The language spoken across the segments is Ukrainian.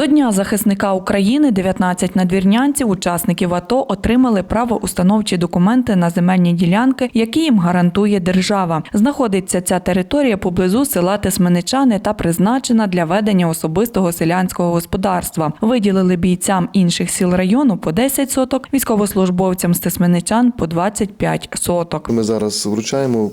До Дня захисника України 19 надвірнянців, учасників АТО, отримали правоустановчі документи на земельні ділянки, які їм гарантує держава. Знаходиться ця територія поблизу села Тесменичани та призначена для ведення особистого селянського господарства. Виділили бійцям інших сіл району по 10 соток, військовослужбовцям з Тесменичан по 25 соток. Ми зараз вручаємо,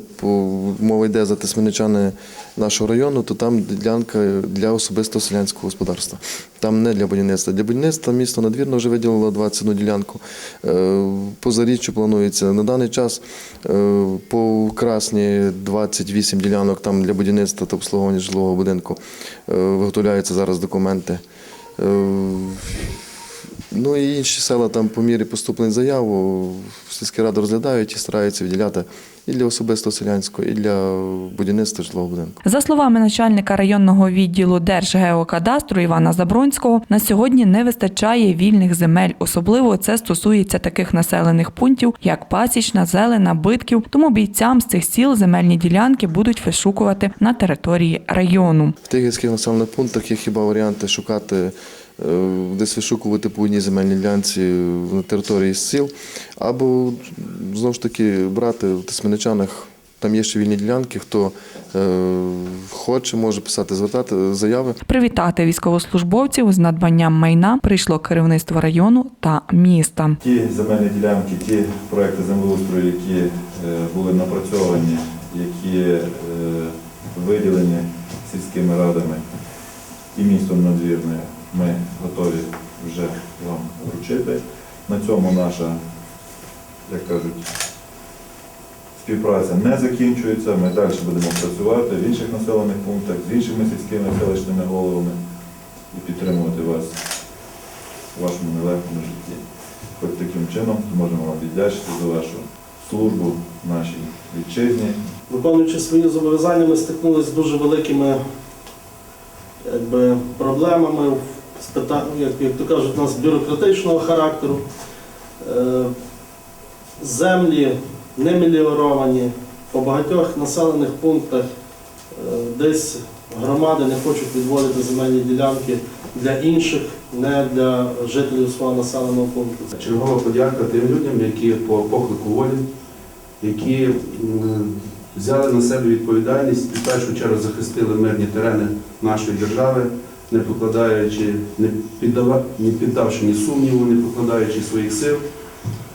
мова йде за тисменичани нашого району, то там ділянка для особистого селянського господарства. Там не для будівництва. Для будівництва місто надвірно вже виділило 21 ділянку. Е, По заріччю планується на даний час е, по Красні 28 ділянок там для будівництва та обслуговування жилого будинку. Е, Виготовляються зараз документи. Ну і інші села там по мірі поступлень заяв сільські ради розглядають і стараються виділяти і для особистого селянського, і для будівництва житлового будинку. За словами начальника районного відділу Держгеокадастру Івана Забронського, на сьогодні не вистачає вільних земель. Особливо це стосується таких населених пунктів, як Пасічна, Зелена, Битків. Тому бійцям з цих сіл земельні ділянки будуть вишукувати на території району. В тих гірських населених пунктах є хіба варіанти шукати, десь вишукувати по одній земельній ділянці на території сіл, або знову ж таки брати в Тисменичанах. Там є ще вільні ділянки, хто е, хоче, може писати, звертати заяви. Привітати військовослужбовців з надбанням майна прийшло керівництво району та міста. Ті земельні ділянки, ті проекти землеустрою, які е, були напрацьовані, які е, виділені сільськими радами і містом надвірною, ми готові вже вам вручити. На цьому наша, як кажуть, співпраця не закінчується. Ми далі будемо працювати в інших населених пунктах з іншими сільськими селищними головами і підтримувати вас у вашому нелегкому житті. Хоч таким чином можемо вам віддячити за вашу службу нашій вітчизні. Виконуючи свої зобов'язання, ми стикнулися з дуже великими якби, проблемами, з питань, як, як то кажуть, у нас бюрократичного характеру. Е, землі не меліоровані, по багатьох населених пунктах е, десь громади не хочуть відводити земельні ділянки для інших, не для жителів свого населеного пункту. Чергова подяка тим людям, які по поклику волі, які взяли на себе відповідальність і в першу чергу захистили мирні терени нашої держави, не покладаючи, не, піддавши ні сумніву, не покладаючи своїх сил,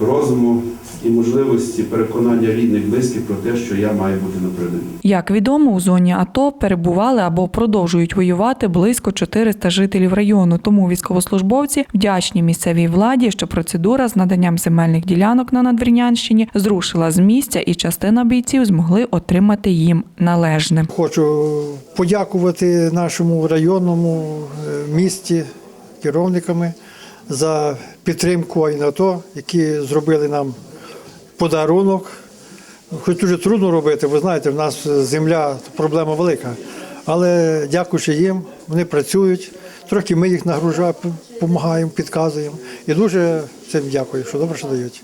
розуму і можливості переконання рідних, близьких про те, що я маю бути на передовій. Як відомо, у зоні АТО перебували або продовжують воювати близько 400 жителів району. Тому військовослужбовці вдячні місцевій владі, що процедура з наданням земельних ділянок на Надвірнянщині зрушила з місця, і частина бійців змогли отримати їм належне. Хочу подякувати нашому районному е, місті керівниками за підтримку АйНАТО, які зробили нам подарунок. Хоч дуже трудно робити, ви знаєте, в нас земля проблема велика. Але дякуючи їм, вони працюють. Трохи ми їх нагружаємо, допомагаємо, підказуємо. І дуже цим дякую, що добре, що дають.